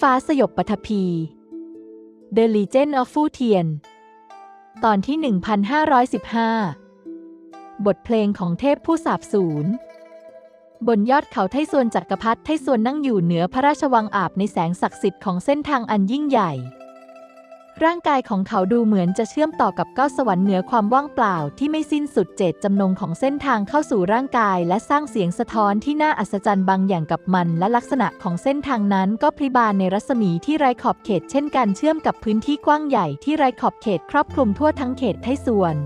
ฟ้าสยบปฐพี The Legend of Fu Tian ตอนที่ 1515 บทเพลงของเทพผู้สาบสูญบนยอดเขาไทซวนจักรพรรดิไทซวนนั่งอยู่เหนือพระราชวังอาบในแสงศักดิ์สิทธิ์ของเส้นทางอันยิ่งใหญ่ ร่างกายของเขาดูเหมือนจะเชื่อมต่อกับก้าวสวรรค์เหนือความว่างเปล่าที่ไม่สิ้นสุดเจตจำนงของเส้นทางเข้าสู่ร่างกายและสร้างเสียงสะท้อนที่น่าอัศจรรย์บางอย่างกับมัน และลักษณะของเส้นทางนั้นก็พริบานในรัศมีที่ไร้ขอบเขตเช่นกันเชื่อมกับพื้นที่กว้างใหญ่ที่ไร้ขอบเขตครอบคลุมทั่วทั้งเขตไทส่วน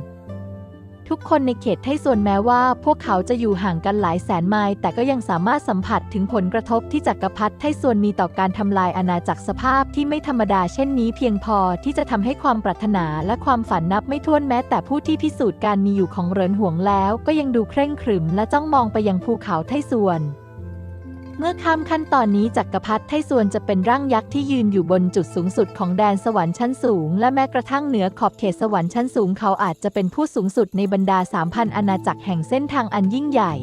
ทุกคนในเขตไทส่วนแม้ว่า พวกเขาจะอยู่ห่างกันหลายแสนไมล์แต่ก็ยังสามารถสัมผัสถึงผลกระทบที่จักรพรรดิไทส่วนมีต่อการทำลายอาณาจักรสภาพที่ไม่ธรรมดาเช่นนี้เพียงพอที่จะทำให้ความปรารถนาและความฝันนับไม่ถ้วนแม้ แต่ผู้ที่พิสูจน์การมีอยู่ของเรินห่วงแล้ว ก็ยังดูเคร่งขรึมและจ้องมองไปยังภูเขาไทส่วน เมื่อข้ามขั้นตอนนี้จักรพรรดิไทส่วนจะเป็นร่างยักษ์ที่ยืนอยู่บนจุดสูงสุดของแดนสวรรค์ชั้นสูง และแม้กระทั่งเหนือขอบเขตสวรรค์ชั้นสูงเขาอาจจะเป็นผู้สูงสุดในบรรดา 3,000 อาณาจักรแห่งเส้นทางอันยิ่งใหญ่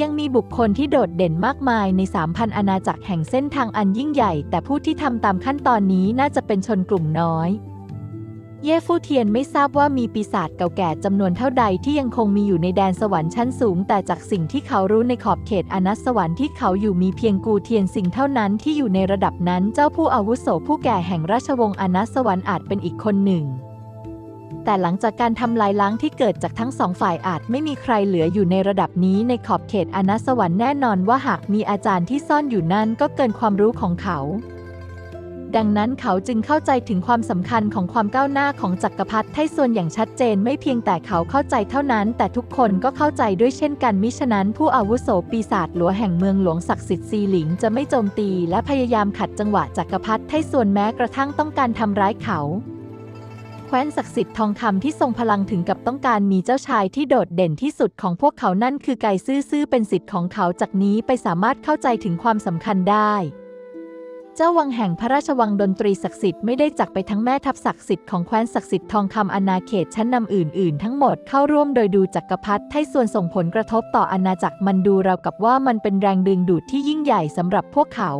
ยังมีบุคคลที่โดดเด่นมากมายใน 3,000 อาณาจักรแห่งเส้นทางอันยิ่งใหญ่ แต่ผู้ที่ทำตามขั้นตอนนี้น่าจะเป็นชนกลุ่มน้อย เย่ฟูเทียนไม่ทราบว่ามีปีศาจเก่าแก่จำนวนเท่าใดที่ยังคงมีอยู่ในแดนสวรรค์ชั้นสูง แต่จากสิ่งที่เขารู้ในขอบเขตอนัสสวรรค์ที่เขาอยู่มีเพียงกูเทียนสิ่งเท่านั้นที่อยู่ในระดับนั้นเจ้าผู้อาวุโสผู้แก่แห่งราชวงศ์อนัสสวรรค์อาจเป็นอีกคนหนึ่ง แต่หลังจากการทำลายล้างที่เกิดจากทั้งสองฝ่ายอาจไม่มีใครเหลืออยู่ในระดับนี้ในขอบเขตอนัสสวรรค์แน่นอนว่าหากมีอาจารย์ที่ซ่อนอยู่นั่นก็เกินความรู้ของเขา ดังนั้นเขาจึงเข้าใจถึงความสำคัญของความก้าวหน้าของจักรพรรดิไทส่วนอย่างชัดเจนไม่เพียงแต่เขาเข้าใจเท่านั้น แต่ทุกคนก็เข้าใจด้วยเช่นกันมิฉะนั้น ผู้อาวุโสปีศาจหลวงแห่งเมืองหลวงศักดิ์สิทธิ์ซีหลิงจะไม่โจมตีและพยายามขัดจังหวะจักรพรรดิไทส่วนแม้กระทั่งต้องการทำร้ายเขาแคว้นศักดิ์สิทธิ์ทองคำที่ทรงพลังถึงกับต้องการมีเจ้าชายที่โดดเด่นที่สุดของพวกเขานั่นคือไก่ซื่อๆเป็นสิทธิ์ของเขาจากนี้ไปสามารถเข้าใจถึงความสำคัญได้ เจ้าวังแห่งพระราชวังดนตรีศักดิ์สิทธิ์ไม่ได้จักไปทั้งแม่ทัพศักดิ์สิทธิ์ของแคว้นศักดิ์สิทธิ์ทองคำอาณาเขตชั้นนำอื่น ๆ ทั้งหมดเข้าร่วมโดยดูจักกรพรรดิให้ส่วนส่งผลกระทบต่ออาณาจักรมันดูราวกับว่ามันเป็นแรงดึงดูดที่ยิ่งใหญ่สำหรับพวกเขา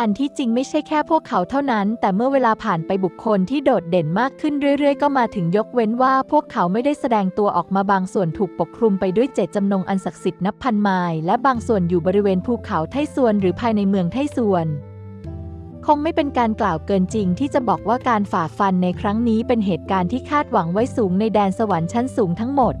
อันที่จริงไม่ใช่แค่พวกเขาเท่านั้น แต่เมื่อเวลาผ่านไปบุคคลที่โดดเด่นมากขึ้นเรื่อยๆ ก็มาถึงยกเว้นว่าพวกเขาไม่ได้แสดงตัวออกมาบางส่วนถูกปกคลุมไปด้วยเจตจำนงอันศักดิ์สิทธิ์นับพันไมล์และบางส่วนอยู่บริเวณภูเขาไทซวนหรือภายในเมืองไทซวนคงไม่เป็นการกล่าวเกินจริงที่จะบอกว่าการฝ่าฟันในครั้งนี้เป็นเหตุการณ์ที่คาดหวังไว้สูงในแดนสวรรค์ชั้นสูงทั้งหมด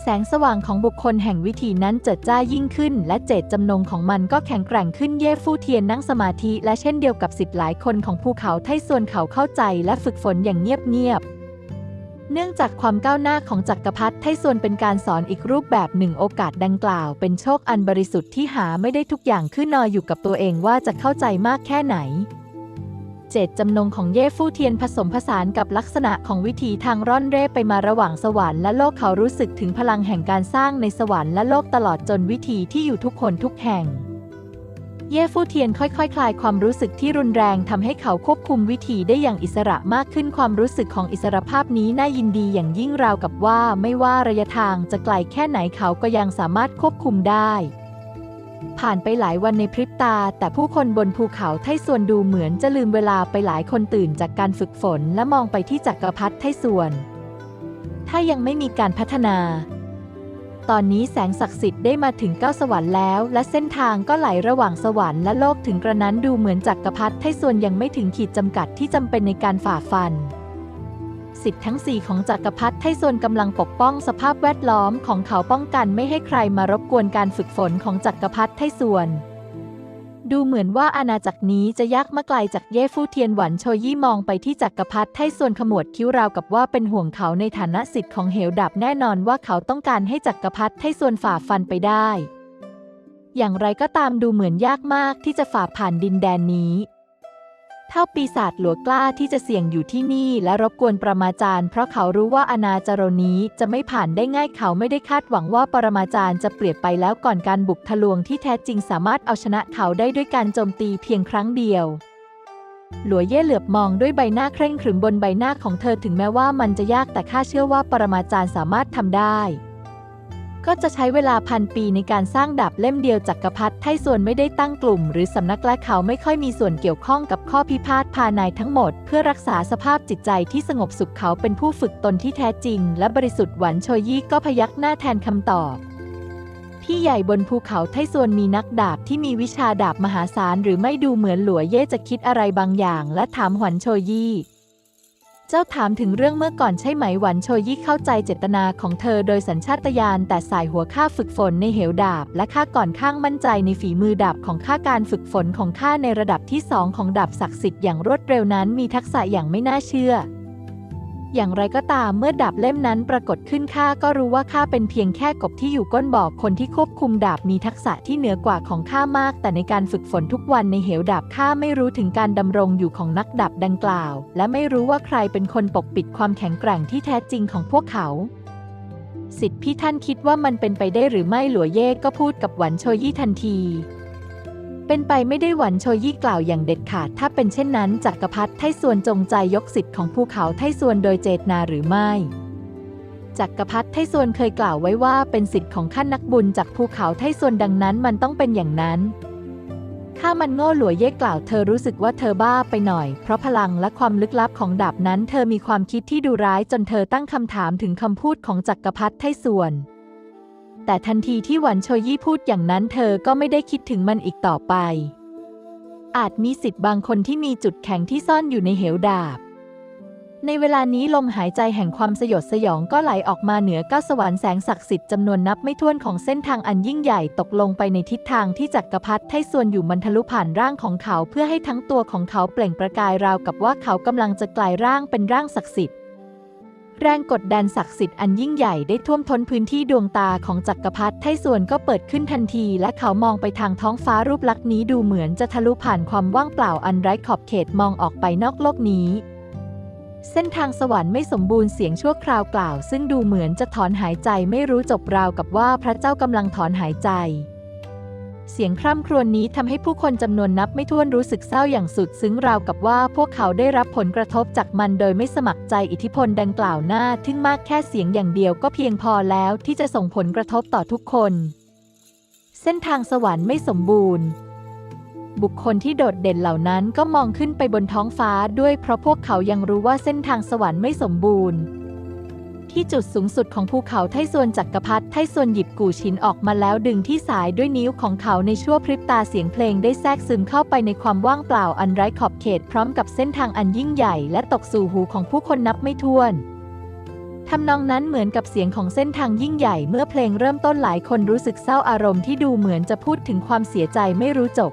แสงสว่างของบุคคลแห่งวิธีนั้นเจิดจ้ายิ่งขึ้น และเจตจำนงของมันก็แข็งแกร่งขึ้นเย่ฟู่เทียนนั่งสมาธิ และเช่นเดียวกับสิทธิ์หลายคนของภูเขาไทส่วนเขาเข้าใจและฝึกฝนอย่างเงียบๆเนื่องจากความก้าวหน้าของจักรพรรดิไทส่วนเป็นการสอนอีกรูปแบบหนึ่งโอกาสดังกล่าว เป็นโชคอันบริสุทธิ์ที่หาไม่ได้ทุกอย่างขึ้นนออยู่กับตัวเองว่าจะเข้าใจมากแค่ไหน เจตจำนงของเย่ฟู่เทียนผสมผสานกับลักษณะของวิถีทางร่อนเร่ไปมาระหว่างสวรรค์และโลกเขารู้สึกถึงพลังแห่งการสร้างในสวรรค์และโลกตลอดจนวิถีที่อยู่ทุกคนทุกแห่ง เย่ฟู่เทียนค่อยๆคคลายความรู้สึกที่รุนแรงทำให้เขาควบคุมวิถีได้อย่างอิสระมากขึ้นความรู้สึกของอิสรภาพนี้น่ายินดีอย่างยิ่งราวกับว่าไม่ว่าระยะทางจะไกลแค่ไหนเขาก็ยังสามารถควบคุมได้ ผ่านไปหลายวันในพริบตา แต่ผู้คนบนภูเขาไทส่วนดูเหมือนจะลืมเวลาไปหลายคนตื่นจากการฝึกฝนและมองไปที่จักรพรรดิไทส่วน ถ้ายังไม่มีการพัฒนา ตอนนี้แสงศักดิ์สิทธิ์ได้มาถึงเก้าสวรรค์แล้ว และเส้นทางก็ไหลระหว่างสวรรค์และโลกถึงกระนั้นดูเหมือนจักรพรรดิไทส่วนยังไม่ถึงขีดจำกัดที่จำเป็นในการฝ่าฟัน สิทธิ์ทั้งสี่ของจักรพรรดิไทส่วนกำลังปกป้องสภาพแวดล้อมของเขาป้องกันไม่ให้ใครมารบกวนการฝึกฝนของจักรพรรดิไทส่วนดูเหมือนว่าอาณาจักรนี้จะยากมาไกลจากเย่ฟู่เทียนหวันโชยี่มองไปที่จักรพรรดิไทส่วนขมวดคิ้วราวกับว่าเป็นห่วงเขาในฐานะสิทธิ์ของเหวดับแน่นอนว่าเขาต้องการให้จักรพรรดิไทส่วนฝ่าฟันไปได้ อย่างไรก็ตามดูเหมือนยากมากที่จะฝ่าผ่านดินแดนนี้ เท่าปีศาจหลัวกล้าที่จะเสี่ยงอยู่ที่นี่และรบกวนประมาจารย์ เพราะเขารู้ว่าอนาจารนี้จะไม่ผ่านได้ง่ายเขาไม่ได้คาดหวังว่าปรมาจารย์จะเปลี่ยนไปแล้วก่อนการบุกทะลวงที่แท้จริงสามารถเอาชนะเขาได้ด้วยการโจมตีเพียงครั้งเดียว หลัวเย่เหลือบมองด้วยใบหน้าเคร่งขรึมบนใบหน้าของเธอถึงแม้ว่ามันจะยากแต่ข้าเชื่อว่าปรมาจารย์สามารถทำได้ ก็จะใช้เวลาพันปีในการสร้างดาบเล่มเดียวจักรพรรดิไทส่วนไม่ได้ตั้งกลุ่ม หรือสำนักและเขาไม่ค่อยมีส่วนเกี่ยวข้องกับข้อพิพาทภายในทั้งหมด เพื่อรักษาสภาพจิตใจที่สงบสุขเขาเป็นผู้ฝึกตนที่แท้จริง และบริสุทธิ์หวันโชยี่ก็พยักหน้าแทนคำตอบพี่ใหญ่บนภูเขาไทส่วนมีนักดาบที่มีวิชาดาบมหาศาลหรือไม่ดูเหมือนหลัวเย่จะคิดอะไรบางอย่าง และถามหวันโชยี่ เจ้าถามถึงเรื่องเมื่อก่อนใช่ไหมหวันโชยี่เข้าใจเจตนาของเธอโดยสัญชาตญาณแต่สายหัวข้าฝึกฝนในเหวดาบ และข้าก่อนข้างมั่นใจในฝีมือดาบของข้าการฝึกฝนของข้าในระดับที่สองของดาบศักดิ์สิทธิ์อย่างรวดเร็วนั้นมีทักษะอย่างไม่น่าเชื่อ อย่างไรก็ตามเมื่อดาบเล่มนั้นปรากฏขึ้นข้าก็รู้ว่าข้าเป็นเพียงแค่กบที่อยู่ก้นบ่อคนที่ควบคุมดาบมีทักษะที่เหนือกว่าของข้ามาก แต่ในการฝึกฝนทุกวันในเหวดาบข้าไม่รู้ถึงการดำรงอยู่ของนักดาบดังกล่าว และไม่รู้ว่าใครเป็นคนปกปิดความแข็งแกร่งที่แท้จริงของพวกเขาสิทธิพี่ท่านคิดว่ามันเป็นไปได้หรือไม่หลัวเย่ก็พูดกับหวันโชยี่ทันที เป็นไปไม่ได้หวันโชยี่กล่าวอย่างเด็ดขาด ถ้าเป็นเช่นนั้นจักรพรรดิไทส่วนจงใจยกสิทธิ์ของภูเขาไทส่วนโดยเจตนาหรือไม่จักรพรรดิไทส่วนเคยกล่าวไว้ว่าเป็นสิทธิ์ของขั้นนักบุญจากภูเขาไทส่วนดังนั้นมันต้องเป็นอย่างนั้นข้ามันโง่หลัวเย่กล่าวเธอรู้สึกว่าเธอบ้าไปหน่อย เพราะพลังและความลึกลับของดาบนั้น เธอมีความคิดที่ดูร้ายจนเธอตั้งคำถามถึงคำพูดของจักรพรรดิไทส่วน แต่ทันทีที่หวันโชยี่พูดอย่างนั้นเธอก็ไม่ได้คิดถึงมันอีกต่อไป อาจมีสิทธิ์บางคนที่มีจุดแข็งที่ซ่อนอยู่ในเหวดาบ ในเวลานี้ลมหายใจแห่งความสยดสยองก็ไหลออกมาเหนือก้าสวรรค์แสงศักดิ์สิทธิ์จำนวนนับไม่ถ้วนของเส้นทางอันยิ่งใหญ่ตกลงไปในทิศทางที่จักรพรรดิไทส่วนอยู่มันทะลุผ่านร่างของเขาเพื่อให้ทั้งตัวของเขาเปล่งประกายราวกับว่าเขากำลังจะกลายร่างเป็นร่างศักดิ์สิทธิ์ แรงกดดันศักดิ์สิทธิ์อันยิ่งใหญ่ได้ท่วมท้นพื้นที่ดวงตาของจักรพรรดิไทส่วนก็เปิดขึ้นทันที และเขามองไปทางท้องฟ้ารูปลักษณ์นี้ดูเหมือนจะทะลุผ่านความว่างเปล่าอันไร้ขอบเขตมองออกไปนอกโลกนี้ เส้นทางสวรรค์ไม่สมบูรณ์เสียงชั่วคราวกล่าว ซึ่งดูเหมือนจะถอนหายใจไม่รู้จบราวกับว่าพระเจ้ากำลังถอนหายใจ เสียงคร่ำครวญนี้ทำให้ผู้คนจำนวนนับไม่ถ้วนรู้สึกเศร้าอย่างสุดซึ้งราวกับว่าพวกเขาได้รับผลกระทบจากมันโดยไม่สมัครใจอิทธิพลดังกล่าวหน้าทึ่งมากแค่เสียงอย่างเดียวก็เพียงพอแล้วที่จะส่งผลกระทบต่อทุกคน เส้นทางสวรรค์ไม่สมบูรณ์ บุคคลที่โดดเด่นเหล่านั้นก็มองขึ้นไปบนท้องฟ้าด้วยเพราะพวกเขายังรู้ว่าเส้นทางสวรรค์ไม่สมบูรณ์ ที่จุดสูงสุดของภูเขาไทส่วนจักรพรรดิไทส่วนหยิบกู่ชินออกมาแล้วดึงที่สายด้วยนิ้วของเขาในชั่วพริบตาเสียงเพลงได้แทรกซึมเข้าไปในความว่างเปล่าอันไร้ขอบเขตพร้อมกับเส้นทางอันยิ่งใหญ่และตกสู่หูของผู้คนนับไม่ถ้วนทำนองนั้นเหมือนกับเสียงของเส้นทางยิ่งใหญ่เมื่อเพลงเริ่มต้นหลายคนรู้สึกเศร้าอารมณ์ที่ดูเหมือนจะพูดถึงความเสียใจไม่รู้จบ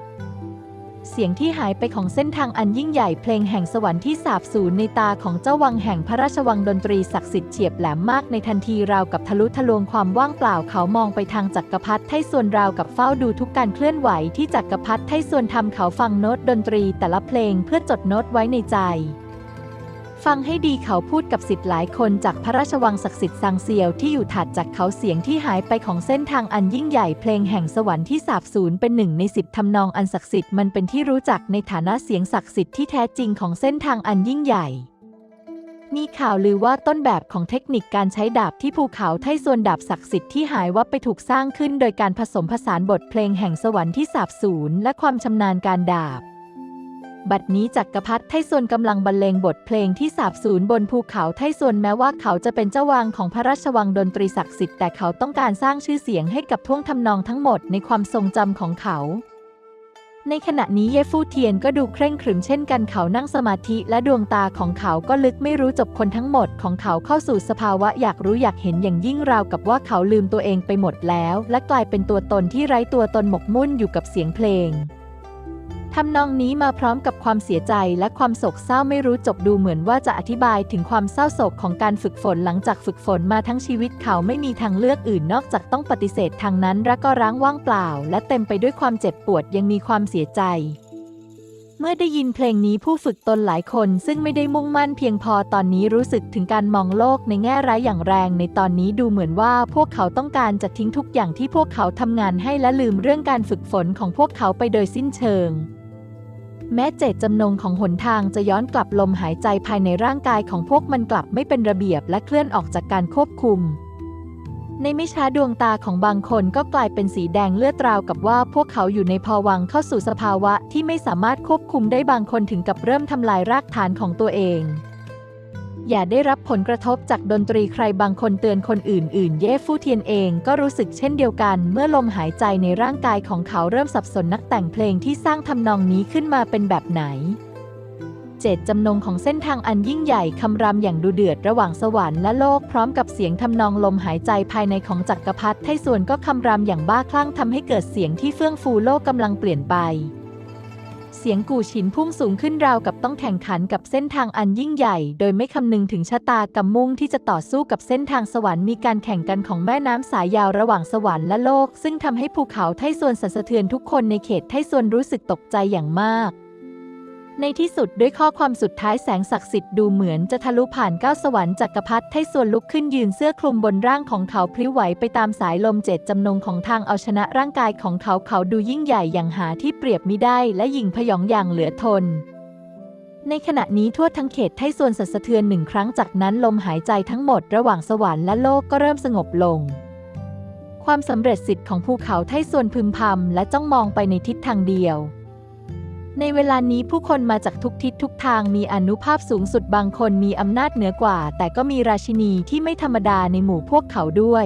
เสียงที่หายไปของเส้นทางอันยิ่งใหญ่เพลงแห่งสวรรค์ที่สาบสูญในตาของเจ้าวังแห่งพระราชวังดนตรีศักดิ์สิทธิ์เฉียบแหลมมากในทันทีราวกับทะลุทะลวงความว่างเปล่าเขามองไปทางจักรพรรดิไทส่วนราวกับเฝ้าดูทุกการเคลื่อนไหวที่จักรพรรดิไทส่วนทำเขาฟังโน้ตดนตรีแต่ละเพลงเพื่อจดโน้ตไว้ในใจ ฟังให้ดีเขาพูดกับสิทธิ์หลายคนจากพระราชวังศักดิ์สิทธิ์ซางเซียวที่อยู่ถัดจากเขาเสียงที่หายไปของเส้นทางอันยิ่งใหญ่เพลงแห่งสวรรค์ที่สาบสูญเป็นหนึ่งในสิบทำนองอันศักดิ์สิทธิ์มันเป็นที่รู้จักในฐานะเสียงศักดิ์สิทธิ์ที่แท้จริงของเส้นทางอันยิ่งใหญ่มีข่าวลือว่าต้นแบบของเทคนิคการใช้ดาบที่ภูเขาไทส่วนดาบศักดิ์สิทธิ์ที่หายวับไปถูกสร้างขึ้นโดยการผสมผสานบทเพลงแห่งสวรรค์ที่สาบสูญและความชำนาญการดาบ บัดนี้จักรพรรดิไทส่วนกำลังบรรเลงบทเพลงที่สาบสูญบนภูเขาไทส่วนแม้ว่าเขาจะเป็นเจ้าวังของพระราชวังดนตรีศักดิ์สิทธิ์แต่เขาต้องการสร้างชื่อเสียงให้กับท่วงทำนองทั้งหมดในความทรงจำของเขา ในขณะนี้เยฟูเทียนก็ดูเคร่งขรึมเช่นกันเขานั่งสมาธิและดวงตาของเขาก็ลึกไม่รู้จบคนทั้งหมดของเขาเข้าสู่สภาวะอยากรู้อยากเห็นอย่างยิ่งราวกับว่าเขาลืมตัวเองไปหมดแล้ว และกลายเป็นตัวตนที่ไร้ตัวตนหมกมุ่นอยู่กับเสียงเพลง ทำนองนี้มาพร้อมกับความเสียใจและความโศกเศร้าไม่รู้จบดูเหมือนว่าจะอธิบายถึงความเศร้าโศกของการฝึกฝนหลังจากฝึกฝนมาทั้งชีวิตเขาไม่มีทางเลือกอื่นนอกจากต้องปฏิเสธทางนั้นและก็ร้างว่างเปล่า และเต็มไปด้วยความเจ็บปวดยังมีความเสียใจ เมื่อได้ยินเพลงนี้ผู้ฝึกตนหลายคนซึ่งไม่ได้มุ่งมั่นเพียงพอตอนนี้รู้สึกถึงการมองโลกในแง่ร้ายอย่างแรงในตอนนี้ดูเหมือนว่าพวกเขาต้องการจะทิ้งทุกอย่างที่พวกเขาทำงานให้และลืมเรื่องการฝึกฝนของพวกเขาไปโดยสิ้นเชิง แม้เจตจำนงของหนทางจะย้อนกลับลมหายใจภายในร่างกายของพวกมันกลับไม่เป็นระเบียบและเคลื่อนออกจากการควบคุม ในไม่ช้าดวงตาของบางคนก็กลายเป็นสีแดงเลือดราวกับว่าพวกเขาอยู่ในภวังเข้าสู่สภาวะที่ไม่สามารถควบคุมได้บางคนถึงกับเริ่มทำลายรากฐานของตัวเอง อย่าได้รับผลกระทบจากดนตรีใครบางคนเตือนคนอื่น ๆ เย่ฟู่เทียนเองก็รู้สึกเช่นเดียวกัน เมื่อลมหายใจในร่างกายของเขาเริ่มสับสนนักแต่งเพลงที่สร้างทำนองนี้ขึ้นมาเป็นแบบไหนเจตจำนงของเส้นทางอันยิ่งใหญ่คำรามอย่างดูเดือดระหว่างสวรรค์และโลกพร้อมกับเสียงทำนองลมหายใจภายในของจักรพรรดิไทส่วนก็คำรามอย่างบ้าคลั่งทำให้เกิดเสียงที่เฟื่องฟูโลกกำลังเปลี่ยนไป เสียงกู่ฉินพุ่งสูงขึ้นราวกับต้องแข่งขันกับเส้นทางอันยิ่งใหญ่ โดยไม่คำนึงถึงชะตากำมุ่งที่จะต่อสู้กับเส้นทางสวรรค์มีการแข่งกันของแม่น้ำสายยาวระหว่างสวรรค์และโลก ซึ่งทำให้ภูเขาไทส่วนสั่นสะเทือนทุกคนในเขตไทส่วนรู้สึกตกใจอย่างมาก ในที่สุดด้วยข้อความสุดท้ายแสงศักดิ์สิทธิ์ดูเหมือนจะทะลุผ่านเก้าสวรรค์จักรพรรดิไทส่วนลุกขึ้นยืนเสื้อคลุมบนร่างของเขาพลิ้วไหวไปตามสายลมเจตจำนงของทางเอาชนะร่างกายของเขาเขาดูยิ่งใหญ่อย่างหาที่เปรียบมิได้และยิงพยองอย่างเหลือทน ในขณะนี้ทั่วทั้งเขตไทส่วนสั่นสะเทือนหนึ่งครั้งจากนั้นลมหายใจทั้งหมดระหว่างสวรรค์และโลกก็เริ่มสงบลง ความสำเร็จสิทธิ์ของภูเขาไทส่วนพึมพำและจ้องมองไปในทิศทางเดียว ในเวลานี้ผู้คนมาจากทุกทิศทุกทางมีอนุภาพสูงสุดบางคนมีอำนาจเหนือกว่า แต่ก็มีราชินีที่ไม่ธรรมดาในหมู่พวกเขาด้วย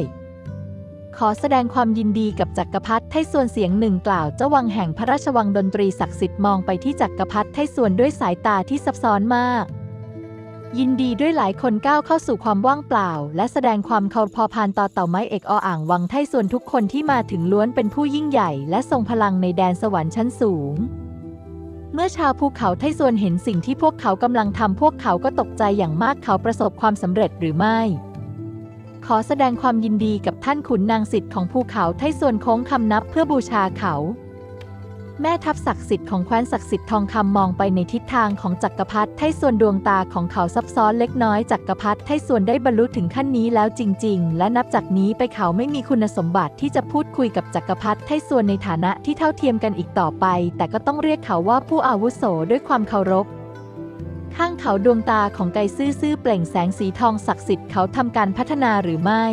ขอแสดงความยินดีกับจักรพรรดิไทส่วนเสียงหนึ่งกล่าวเจ้าวังแห่งพระราชวังดนตรีศักดิ์สิทธิ์มองไปที่จักรพรรดิไทส่วนด้วยสายตาที่ซับซ้อนมาก ยินดีด้วยหลายคนก้าวเข้าสู่ความว่างเปล่า และแสดงความเคารพพานต่อเต่าไม้เอกออ่างวังไทส่วนทุกคนที่มาถึงล้วนเป็นผู้ยิ่งใหญ่ และทรงพลังในแดนสวรรค์ชั้นสูง เมื่อชาวภูเขาไทส่วนเห็นสิ่งที่พวกเขากำลังทำพวกเขาก็ตกใจอย่างมากเขาประสบความสำเร็จหรือไม่ ขอแสดงความยินดีกับท่านขุนนางสิทธิ์ของภูเขาไทส่วนโค้งคำนับเพื่อบูชาเขา แม่ทัพศักดิ์สิทธิ์ของแคว้นศักดิ์สิทธิ์ทองคำมองไปในทิศทางของจักรพรรดิไทส่วนดวงตาของเขาซับซ้อนเล็กน้อยจักรพรรดิไทส่วนได้บรรลุถึงขั้นนี้แล้วจริง ๆ และนับจากนี้ไปเขาไม่มีคุณสมบัติที่จะพูดคุยกับจักรพรรดิไทส่วนในฐานะที่เท่าเทียมกันอีกต่อไป แต่ก็ต้องเรียกเขาว่าผู้อาวุโสด้วยความเคารพข้างเขาดวงตาของไกซื่อๆเปล่งแสงสีทองศักดิ์สิทธิ์เขาทำการพัฒนาหรือไม่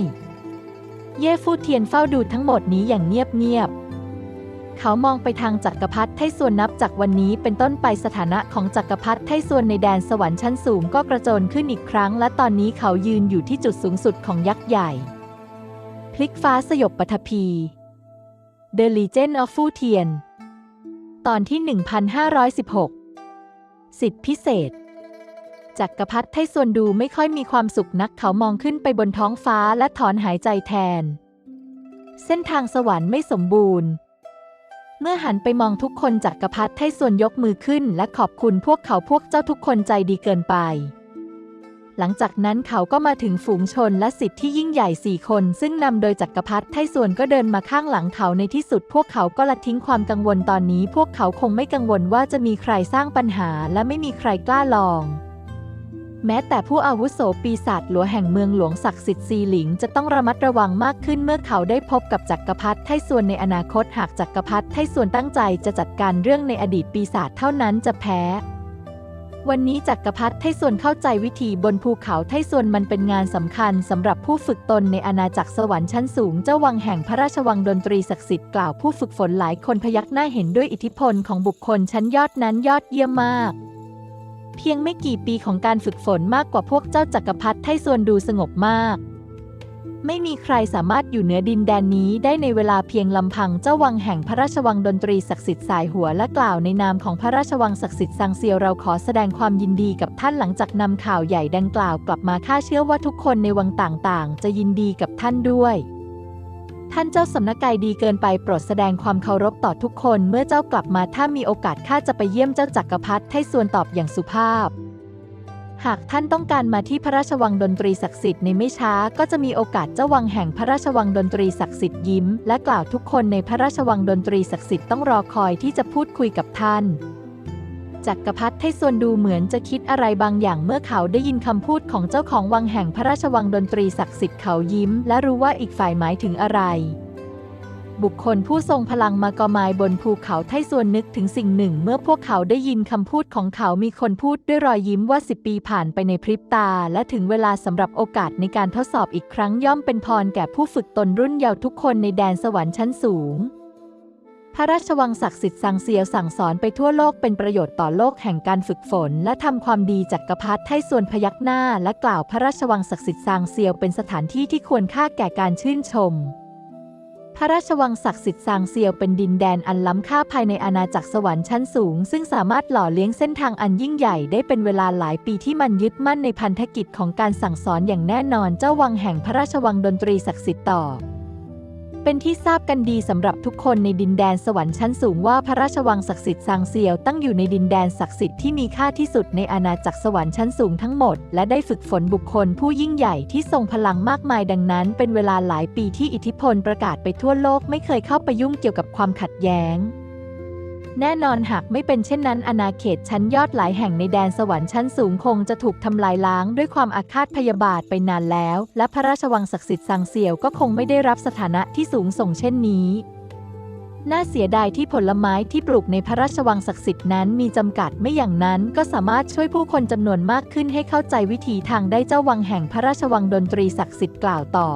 เย่ฟู่เทียนเฝ้าดูทั้งหมดนี้อย่างเงียบๆ เขามองไปทางจักรพรรดิไทส่วนนับจากวันนี้เป็นต้นไปสถานะของจักรพรรดิไทส่วนในแดนสวรรค์ชั้นสูงก็กระโจนขึ้นอีกครั้ง และตอนนี้เขายืนอยู่ที่จุดสูงสุดของยักษ์ใหญ่ พลิกฟ้าสยบปฐพี The Legend of Fu Tian ตอนที่ 1516 สิทธิพิเศษจักรพรรดิไทส่วนดูไม่ค่อยมีความสุขนักเขามองขึ้นไปบนท้องฟ้าและถอนหายใจแทน เส้นทางสวรรค์ไม่สมบูรณ์ เมื่อหันไปมองทุกคนจักรพรรดิไทส่วนยกมือขึ้น และขอบคุณพวกเขาพวกเจ้าทุกคนใจดีเกินไป หลังจากนั้นเขาก็มาถึงฝูงชนและสิทธิ์ที่ยิ่งใหญ่สี่คน ซึ่งนำโดยจักรพรรดิไทส่วนก็เดินมาข้างหลังเขาในที่สุด พวกเขาก็ละทิ้งความกังวลตอนนี้ พวกเขาคงไม่กังวลว่าจะมีใครสร้างปัญหา และไม่มีใครกล้าลอง แม้แต่ผู้อาวุโสปีศาจหลวงแห่งเมืองหลวงศักดิ์สิทธิ์ซีหลิงจะต้องระมัดระวังมากขึ้นเมื่อเขาได้พบกับจักรพรรดิไทส่วนในอนาคตหากจักรพรรดิไทส่วนตั้งใจจะจัดการเรื่องในอดีตปีศาจเท่านั้นจะแพ้ วันนี้จักรพรรดิไทส่วนเข้าใจวิธีบนภูเขาไทส่วนมันเป็นงานสำคัญสำหรับผู้ฝึกตนในอาณาจักรสวรรค์ชั้นสูงเจ้าวังแห่งพระราชวังดนตรีศักดิ์สิทธิ์กล่าวผู้ฝึกฝนหลายคนพยักหน้าเห็นด้วยอิทธิพลของบุคคลชั้นยอดนั้นยอดเยี่ยมมาก เพียงไม่กี่ปีของการฝึกฝนมากกว่าพวกเจ้าจักรพรรดิไทส่วนดูสงบมาก ไม่มีใครสามารถอยู่เหนือดินแดนนี้ได้ในเวลาเพียงลำพังเจ้าวังแห่งพระราชวังดนตรีศักดิ์สิทธิ์สายหัวและกล่าวในนามของพระราชวังศักดิ์สิทธิ์ซังเซียวเราขอแสดงความยินดีกับท่านหลังจากนำข่าวใหญ่ดังกล่าวกลับมาข้าเชื่อว่าทุกคนในวังต่างๆ จะยินดีกับท่านด้วย ท่านเจ้าสำนักไกดีเกินไปโปรดแสดงความเคารพต่อทุกคนเมื่อเจ้ากลับมาถ้ามีโอกาสข้าจะไปเยี่ยมเจ้าจักรพรรดิไทส่วนตอบอย่างสุภาพ หากท่านต้องการมาที่พระราชวังดนตรีศักดิ์สิทธิ์ในไม่ช้าก็จะมีโอกาสเจ้าวังแห่งพระราชวังดนตรีศักดิ์สิทธิ์ยิ้ม และกล่าวทุกคนในพระราชวังดนตรีศักดิ์สิทธิ์ต้องรอคอยที่จะพูดคุยกับท่าน จักรพรรดิไทส่วนดูเหมือนจะคิดอะไรบางอย่างเมื่อเขาได้ยินคำพูดของเจ้าของวังแห่งพระราชวังดนตรีศักดิ์สิทธิ์เขายิ้ม และรู้ว่าอีกฝ่ายหมายถึงอะไร บุคคลผู้ทรงพลังมากอมายบนภูเขาไทส่วนนึกถึงสิ่งหนึ่ง เมื่อพวกเขาได้ยินคำพูดของเขามีคนพูดด้วยรอยยิ้มว่าสิบปีผ่านไปในพริบตา และถึงเวลาสำหรับโอกาสในการทดสอบอีกครั้งย่อมเป็นพรแก่ผู้ฝึกตนรุ่นเยาว์ทุกคนในแดนสวรรค์ชั้นสูง ระราชวังศักดิ์สิทธิ์สังเซียวสั่งสอนไปทั่วโลกเป็นประโยชน์ต่อโลกแห่งการฝึกฝน และทำความดีจักรพรรดิไทส่วนพยักหน้า และกล่าวพระราชวังศักดิ์สิทธิ์ซางเซียวเป็นสถานที่ที่ควรค่าแก่การชื่นชม พระราชวังศักดิ์สิทธิ์ซางเซียวเป็นดินแดนอันล้ำค่าภายในอาณาจักรสวรรค์ชั้นสูง ซึ่งสามารถหล่อเลี้ยงเส้นทางอันยิ่งใหญ่ได้เป็นเวลาหลายปีที่มันยึดมั่นในพันธกิจของการสั่งสอนอย่างแน่นอนเจ้าวังแห่งพระราชวังดนตรีศักดิ์สิทธิ์ต่อ เป็นที่ทราบกันดีสำหรับทุกคนในดินแดนสวรรค์ชั้นสูงว่าพระราชวังศักดิ์สิทธิ์ซางเซียวตั้งอยู่ในดินแดนศักดิ์สิทธิ์ที่มีค่าที่สุดในอาณาจักรสวรรค์ชั้นสูงทั้งหมด และได้ฝึกฝนบุคคลผู้ยิ่งใหญ่ที่ทรงพลังมากมายดังนั้น เป็นเวลาหลายปีที่อิทธิพลประกาศไปทั่วโลกไม่เคยเข้าไปยุ่งเกี่ยวกับความขัดแย้ง แน่นอนหากไม่เป็นเช่นนั้นอาณาเขตชั้นยอดหลายแห่งในแดนสวรรค์ชั้นสูงคงจะถูกทำลายล้างด้วยความอาฆาตพยาบาทไปนานแล้ว และพระราชวังศักดิ์สิทธิ์ซางเซียวก็คงไม่ได้รับสถานะที่สูงส่งเช่นนี้น่าเสียดายที่ผลไม้ที่ปลูกในพระราชวังศักดิ์สิทธิ์นั้นมีจำกัดไม่อย่างนั้นก็สามารถช่วยผู้คนจำนวนมากขึ้นให้เข้าใจวิถีทางได้เจ้าวังแห่งพระราชวังดนตรีศักดิ์สิทธิ์กล่าวต่อ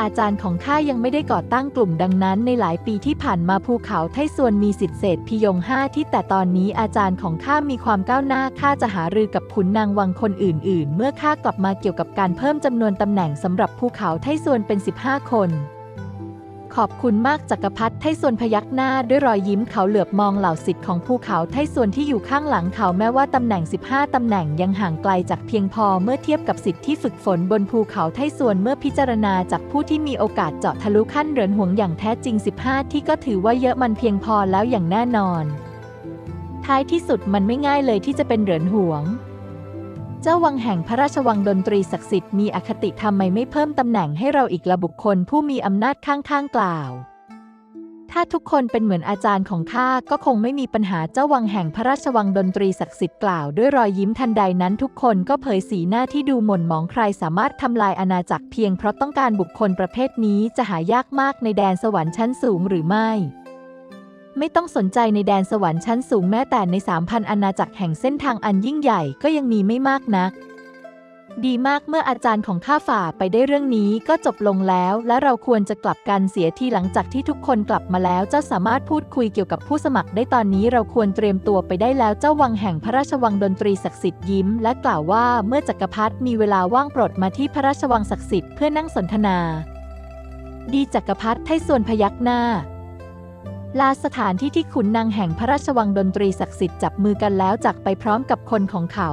อาจารย์ของข้ายังไม่ได้ก่อตั้งกลุ่มดังนั้น ในหลายปีที่ผ่านมาภูเขาไทส่วนมีสิทธิเศษพิยงห้าที่แต่ตอนนี้อาจารย์ของข้ามีความก้าวหน้าข้าจะหารือกับขุนนางวังคนอื่น ๆ เมื่อข้ากลับมาเกี่ยวกับการเพิ่มจำนวนตำแหน่งสำหรับภูเขาไทส่วนเป็น 15 คน ขอบคุณมากจักรพรรดิไทส่วนพยักหน้าด้วยรอยยิ้มเขาเหลือบมองเหล่าสิทธิ์ของภูเขาไทส่วนที่อยู่ข้างหลังเขาแม้ว่าตำแหน่ง 15 ตำแหน่งยังห่างไกลจากเพียงพอเมื่อเทียบกับสิทธิ์ที่ฝึกฝนบนภูเขาไทส่วนเมื่อพิจารณาจากผู้ที่มีโอกาสเจาะทะลุขั้นเหรินหวงอย่างแท้จริง 15 ที่ก็ถือว่าเยอะมันเพียงพอแล้วอย่างแน่นอน ท้ายที่สุดมันไม่ง่ายเลยที่จะเป็นเหรินหวง เจ้าวังแห่งพระราชวังดนตรีศักดิ์สิทธิ์มีอคติทำไมไม่เพิ่มตำแหน่งให้เราอีกละบุคคลผู้มีอำนาจข้างๆกล่าว ถ้าทุกคนเป็นเหมือนอาจารย์ของข้าก็คงไม่มีปัญหาเจ้าวังแห่งพระราชวังดนตรีศักดิ์สิทธิ์กล่าวด้วยรอยยิ้มทันใดนั้นทุกคนก็เผยสีหน้าที่ดูหม่นหมองใครสามารถทำลายอาณาจักรเพียงเพราะต้องการบุคคลประเภทนี้จะหายากมากในแดนสวรรค์ชั้นสูงหรือไม่ ไม่ต้องสนใจในแดนสวรรค์ชั้นสูงแม้แต่ใน 3,000 อาณาจักรแห่งเส้นทางอันยิ่งใหญ่ก็ยังมีไม่มากนัก ดีมากเมื่ออาจารย์ของข้าฝ่าไปได้เรื่องนี้ก็จบลงแล้ว และเราควรจะกลับกันเสียทีหลังจากที่ทุกคนกลับมาแล้ว เจ้าสามารถพูดคุยเกี่ยวกับผู้สมัครได้ตอนนี้เราควรเตรียมตัวไปได้แล้วเจ้าวังแห่งพระราชวังดนตรีศักดิ์สิทธิ์ยิ้ม และกล่าวว่าเมื่อจักรพรรดิมีเวลาว่างโปรดมาที่พระราชวังศักดิ์สิทธิ์เพื่อนั่งสนทนา ดีจักรพรรดิไทส่วนพยักหน้า ลาสถานที่ที่ขุนนางแห่งพระราชวังดนตรีศักดิ์สิทธิ์จับมือกันแล้วจากไปพร้อมกับคนของเขา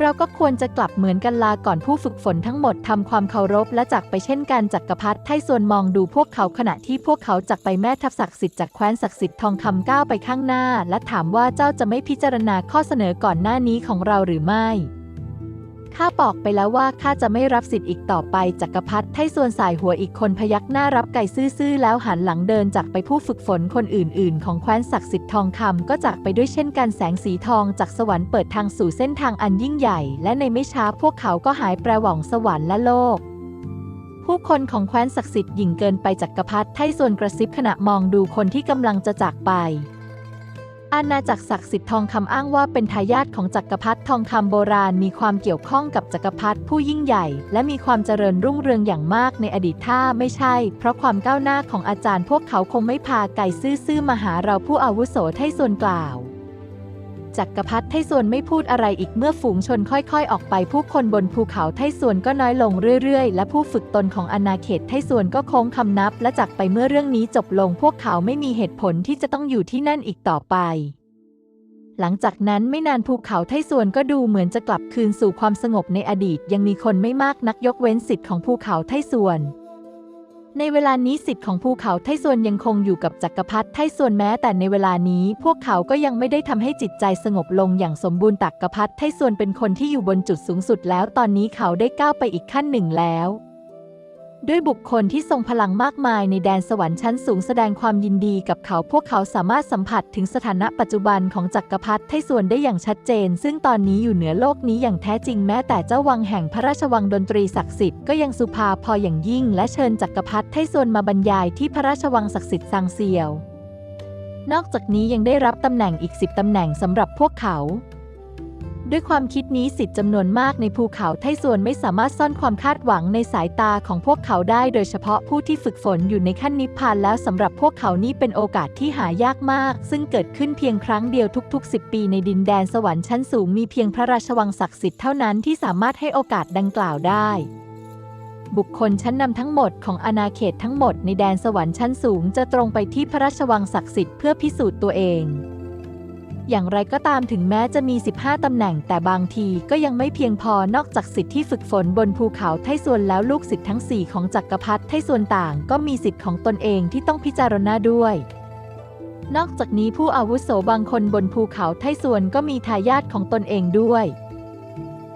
เราก็ควรจะกลับเหมือนกันลาก่อนผู้ฝึกฝนทั้งหมดทำความเคารพและจากไปเช่นกันจักกรพรรดิไทส่วนมองดูพวกเขาขณะที่พวกเขาจากไปแม่ทัพศักดิ์สิทธิ์จากแคว้นศักดิ์สิทธิ์ทองคำก้าวไปข้างหน้า และถามว่าเจ้าจะไม่พิจารณาข้อเสนอก่อนหน้านี้ของเราหรือไม่ ข้าบอกไปแล้วว่าข้าจะไม่รับสิทธิ์อีกต่อไปจักรพรรดิไทส่วนสายหัวอีกคนพยักหน้ารับไก่ซื่อๆแล้วหันหลังเดินจากไปผู้ฝึกฝนคนอื่นๆ ของแคว้นศักดิ์สิทธิ์ทองคำก็จากไปด้วยเช่นกันแสงสีทองจากสวรรค์เปิดทางสู่เส้นทางอันยิ่งใหญ่ และในไม่ช้าพวกเขาก็หายแปรหว่องสวรรค์และโลกผู้คนของแคว้นศักดิ์สิทธิ์หยิ่งเกินไปจักรพรรดิไทส่วนกระซิบขณะมองดูคนที่กำลังจะจากไป อาณาจักรศักดิ์สิทธิ์ทองคำอ้างว่าเป็นทายาทของจักรพรรดิทองคำโบราณ มีความเกี่ยวข้องกับจักรพรรดิผู้ยิ่งใหญ่ และมีความเจริญรุ่งเรืองอย่างมากในอดีตถ้าไม่ใช่ เพราะความก้าวหน้าของอาจารย์พวกเขาคงไม่พาไก่ซื่อๆมาหาเราผู้อาวุโสให้ส่วนกล่าว จักรพรรดิไทส่วนไม่พูดอะไรอีกเมื่อฝูงชนค่อยๆ ออกไป ผู้คนบนภูเขาไทส่วนก็น้อยลงเรื่อยๆ และผู้ฝึกตนของอาณาเขตไทส่วนก็โค้งคำนับ และจากไปเมื่อเรื่องนี้จบลงพวกเขาไม่มีเหตุผลที่จะต้องอยู่ที่นั่นอีกต่อไปหลังจากนั้นไม่นานภูเขาไทส่วนก็ดูเหมือนจะกลับคืนสู่ความสงบในอดีต ยังมีคนไม่มากนักยกเว้นสิทธิ์ของภูเขาไทส่วน ในเวลานี้สิทธิ์ของภูเขาไทส่วนยังคงอยู่กับจักรพรรดิไทส่วนแม้แต่ในเวลานี้ พวกเขาก็ยังไม่ได้ทำให้จิตใจสงบลงอย่างสมบูรณ์จักรพรรดิไทส่วนเป็นคนที่อยู่บนจุดสูงสุดแล้วตอนนี้เขาได้ก้าวไปอีกขั้นหนึ่งแล้ว ด้วยบุคคลที่ทรงพลังมากมายในแดนสวรรค์ชั้นสูงแสดงความยินดีกับเขา พวกเขาสามารถสัมผัสถึงสถานะปัจจุบันของจักรพรรดิไทส่วนได้อย่างชัดเจน ซึ่งตอนนี้อยู่เหนือโลกนี้อย่างแท้จริงแม้แต่เจ้าวังแห่งพระราชวังดนตรีศักดิ์สิทธิ์ก็ยังสุภาพออย่างยิ่ง และเชิญจักรพรรดิไทส่วนมาบรรยายที่พระราชวังศักดิ์สิทธิ์ซางเซียว นอกจากนี้ยังได้รับตำแหน่งอีกสิบตำแหน่งสำหรับพวกเขา ด้วยความคิดนี้สิทธิ์จำนวนมากในภูเขาไทส่วนไม่สามารถซ่อนความคาดหวังในสายตาของพวกเขาได้โดยเฉพาะผู้ที่ฝึกฝนอยู่ในขั้นนิพพานแล้วสำหรับพวกเขานี่เป็นโอกาสที่หายากมาก ซึ่งเกิดขึ้นเพียงครั้งเดียวทุก ๆ 10 ปีในดินแดนสวรรค์ชั้นสูงมีเพียงพระราชวังศักดิ์สิทธิ์เท่านั้นที่สามารถให้โอกาสดังกล่าวได้บุคคลชั้นนำทั้งหมดของอาณาเขตทั้งหมดในแดนสวรรค์ชั้นสูงจะตรงไปที่พระราชวังศักดิ์สิทธิ์เพื่อพิสูจน์ตัวเอง อย่างไรก็ตามถึงแม้จะมี 15 ตำแหน่ง แต่บางทีก็ยังไม่เพียงพอนอกจากสิทธิ์ที่ฝึกฝนบนภูเขาไทส่วนแล้วลูกศิษย์ทั้ง 4 ของจักรพรรดิไทส่วนต่าง ก็มีสิทธิ์ของตนเองที่ต้องพิจารณาด้วยนอกจากนี้ผู้อาวุโสบางคนบนภูเขาไทส่วนก็มีทายาทของตนเองด้วย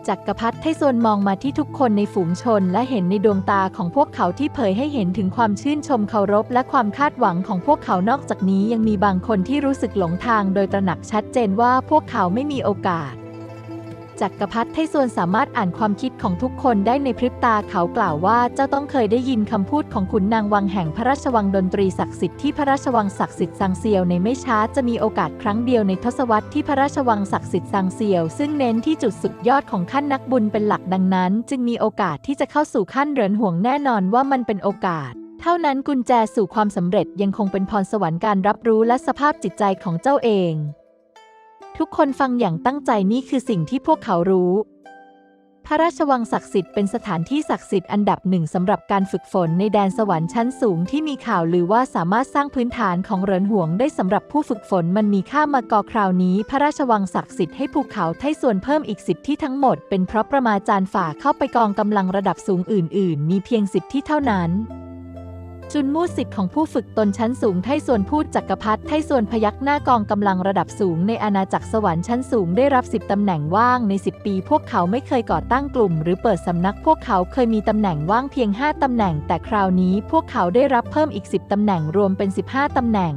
จักกรพรรดิไทซวนมองมาที่ทุกคนในฝูงชน และเห็นในดวงตาของพวกเขาที่เผยให้เห็นถึงความชื่นชมเคารพ และความคาดหวังของพวกเขานอกจากนี้ยังมีบางคนที่รู้สึกหลงทางโดยตระหนักชัดเจนว่าพวกเขาไม่มีโอกาส จักกรพรรดิไทส่วนสามารถอ่านความคิดของทุกคนได้ในพริบตาเขากล่าวว่าเจ้าต้องเคยได้ยินคำพูดของขุนนางวังแห่งพระราชวังดนตรีศักดิ์สิทธิ์ที่พระราชวังศักดิ์สิทธิ์ซังเซียวในไม่ช้าจะมีโอกาสครั้งเดียวในทศวรรษที่พระราชวังศักดิ์สิทธิ์ซังเซียวซึ่งเน้นที่จุดสุดยอดของขั้นนักบุญเป็นหลักดังนั้น จึงมีโอกาสที่จะเข้าสู่ขั้นเหรินห่วงแน่นอนว่ามันเป็นโอกาสเท่านั้นกุญแจสู่ความสำเร็จยังคงเป็นพรสวรรค์การรับรู้และสภาพจิตใจของเจ้าเอง ทุกคนฟังอย่างตั้งใจนี่คือสิ่งที่พวกเขารู้ พระราชวังศักดิ์สิทธิ์เป็นสถานที่ศักดิ์สิทธิ์อันดับหนึ่งสำหรับการฝึกฝนในแดนสวรรค์ชั้นสูงที่มีข่าวลือว่าสามารถสร้างพื้นฐานของเหรินห่วงได้สำหรับผู้ฝึกฝนมันมีค่ามากอคราวนี้ พระราชวังศักดิ์สิทธิ์ให้ภูเขาไทส่วนเพิ่มอีกสิบที่ทั้งหมดเป็นเพราะประมาจารย์ฝ่าเข้าไปกองกำลังระดับสูงอื่น ๆ มีเพียงสิบที่เท่านั้น จุนมูดสิทธิ์ของผู้ฝึกตนชั้นสูงไทส่วนพูดจักรพรรดิไทส่วนพยักหน้ากองกำลังระดับสูงในอาณาจักรสวรรค์ชั้นสูงได้รับสิบตำแหน่งว่างใน 10 ปี พวกเขาไม่เคยก่อตั้งกลุ่ม หรือเปิดสำนักพวกเขาเคยมีตำแหน่งว่างเพียง 5ตำแหน่ง แต่คราวนี้พวกเขาได้รับเพิ่มอีก 10ตำแหน่งรวมเป็น 15ตำแหน่ง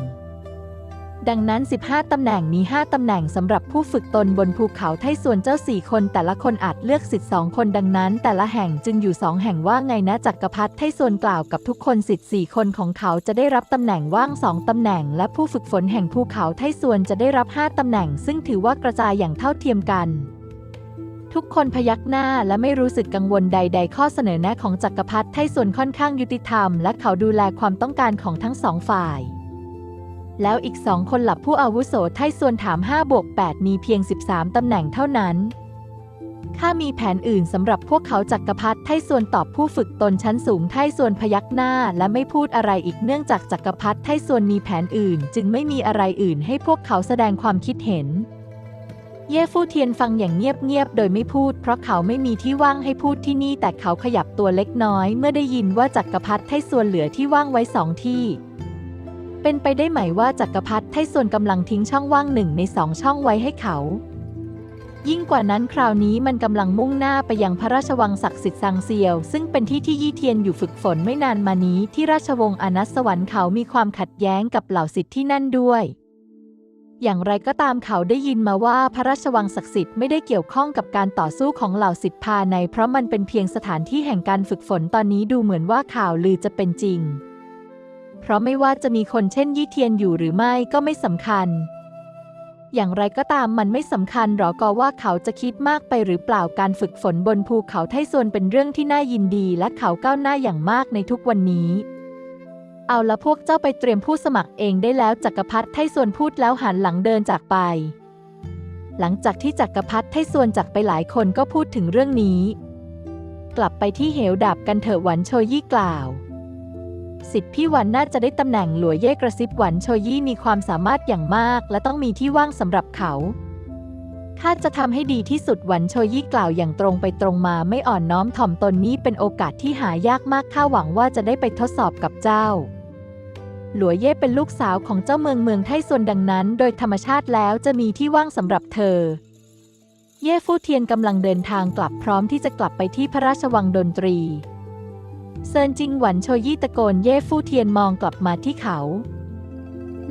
ดังนั้น 15 ตำแหน่งมี5ตำแหน่งสำหรับผู้ฝึกตนบนภูเขาไทส่วนเจ้า 4 คน แต่ละคนอาจเลือกสิทธิ์2คนดังนั้น แต่ละแห่งจึงอยู่ 2 แห่งว่าไงนะจักรพรรดิไทส่วนกล่าวกับทุกคนสิทธิ์4คนของเขาจะได้รับตำแหน่งว่าง 2 ตำแหน่ง และผู้ฝึกฝนแห่งภูเขาไทส่วนจะได้รับ 5 ตำแหน่ง ซึ่งถือว่ากระจายอย่างเท่าเทียมกันทุกคนพยักหน้าและไม่รู้สึกกังวลใด ๆ ข้อเสนอแนะของจักรพรรดิไทส่วนค่อนข้างยุติธรรม และเขาดูแลความต้องการของทั้งสองฝ่าย แล้วอีกสองคนหลับผู้อาวุโสไทส่วนถาม5บวก8มีเพียง 13 ตำแหน่งเท่านั้น ข้ามีแผนอื่นสำหรับพวกเขาจักกรพรรดิไทส่วนตอบผู้ฝึกตนชั้นสูงไทส่วนพยักหน้าและไม่พูดอะไรอีกเนื่องจากจักกรพรรดิไทส่วนมีแผนอื่น จึงไม่มีอะไรอื่นให้พวกเขาแสดงความคิดเห็น เย่ฟู่เทียนฟังอย่างเงียบๆโดยไม่พูด เพราะเขาไม่มีที่ว่างให้พูดที่นี่แต่เขาขยับตัวเล็กน้อย เมื่อได้ยินว่าจักรพรรดิไทส่วนเหลือที่ว่างไว้สองที่ เป็นไปได้ไหมว่าจักรพรรดิไทส่วนกำลังทิ้งช่องว่างหนึ่งในสองช่องไว้ให้เขา ยิ่งกว่านั้นคราวนี้มันกำลังมุ่งหน้าไปยังพระราชวังศักดิ์สิทธิ์ซังเซียว ซึ่งเป็นที่ที่ยี่เทียนอยู่ฝึกฝนไม่นานมานี้ที่ราชวงศ์อนัสสวรรค์เขามีความขัดแย้งกับเหล่าสิทธิ์ที่นั่นด้วยอย่างไรก็ตามเขาได้ยินมาว่าพระราชวังศักดิ์สิทธิ์ไม่ได้เกี่ยวข้องกับการต่อสู้ของเหล่าสิทธิภายในเพราะมันเป็นเพียงสถานที่แห่งการฝึกฝนตอนนี้ดูเหมือนว่าข่าวลือจะเป็นจริง เพราะไม่ว่าจะมีคนเช่นยี่เทียนอยู่หรือไม่ก็ไม่สำคัญ อย่างไรก็ตามมันไม่สำคัญหรอกก็ว่าเขาจะคิดมากไปหรือเปล่าการฝึกฝนบนภูเขาไทซวนเป็นเรื่องที่น่ายินดีและเขาก้าวหน้าอย่างมากในทุกวันนี้เอาละพวกเจ้าไปเตรียมผู้สมัครเองได้แล้วจักรพรรดิไทซวนพูดแล้วหันหลังเดินจากไป หลังจากที่จักรพรรดิไทซวนจากไปหลายคนก็พูดถึงเรื่องนี้ กลับไปที่เหวดับกันเถอะหวันโชยี่กล่าว สิทธิ์พี่หวันน่าจะได้ตำแหน่งหลัวเย่กระซิบหวันโชยี่มีความสามารถอย่างมาก และต้องมีที่ว่างสำหรับเขาข้าจะทำให้ดีที่สุดหวันโชยี่กล่าวอย่างตรงไปตรงมาไม่อ่อนน้อมถ่อมตนนี้เป็นโอกาสที่หายากมากข้าหวังว่าจะได้ไปทดสอบกับเจ้า หลัวเย่เป็นลูกสาวของเจ้าเมืองเมืองไทซวนดังนั้น โดยธรรมชาติแล้วจะมีที่ว่างสำหรับเธอ เย่ฟู่เทียนกำลังเดินทางกลับพร้อมที่จะกลับไปที่พระราชวังดนตรี เซินจิงหวันโชยี่ตะโกนเย่ฟู่เทียนมองกลับมาที่เขา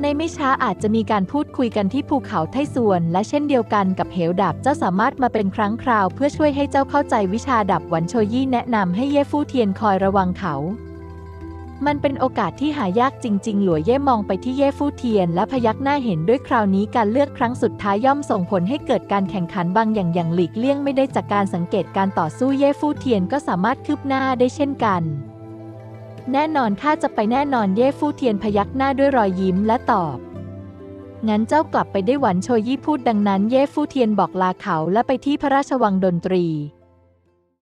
ในไม่ช้าอาจจะมีการพูดคุยกันที่ภูเขาไทส่วน และเช่นเดียวกันกับเหวดาบเจ้าสามารถมาเป็นครั้งคราว เพื่อช่วยให้เจ้าเข้าใจวิชาดับหวันโชยี่แนะนำให้เย่ฟู่เทียนคอยระวังเขา มันเป็นโอกาสที่หายากจริง ๆ หลัวเย่มองไปที่เย่ฟู่เทียน และพยักหน้าเห็นด้วยคราวนี้การเลือกครั้งสุดท้ายย่อมส่งผลให้เกิดการแข่งขันบางอย่างอย่างหลีกเลี่ยงไม่ได้จากการสังเกตการต่อสู้เย่ฟู่เทียนก็สามารถคืบหน้าได้เช่นกัน แน่นอนข้าจะไปแน่นอนเย่ฟู่เทียนพยักหน้าด้วยรอยยิ้มและตอบ งั้นเจ้ากลับไปได้หวันโชยี่พูดดังนั้นเย่ฟู่เทียนบอกลาเขาและไปที่พระราชวังดนตรี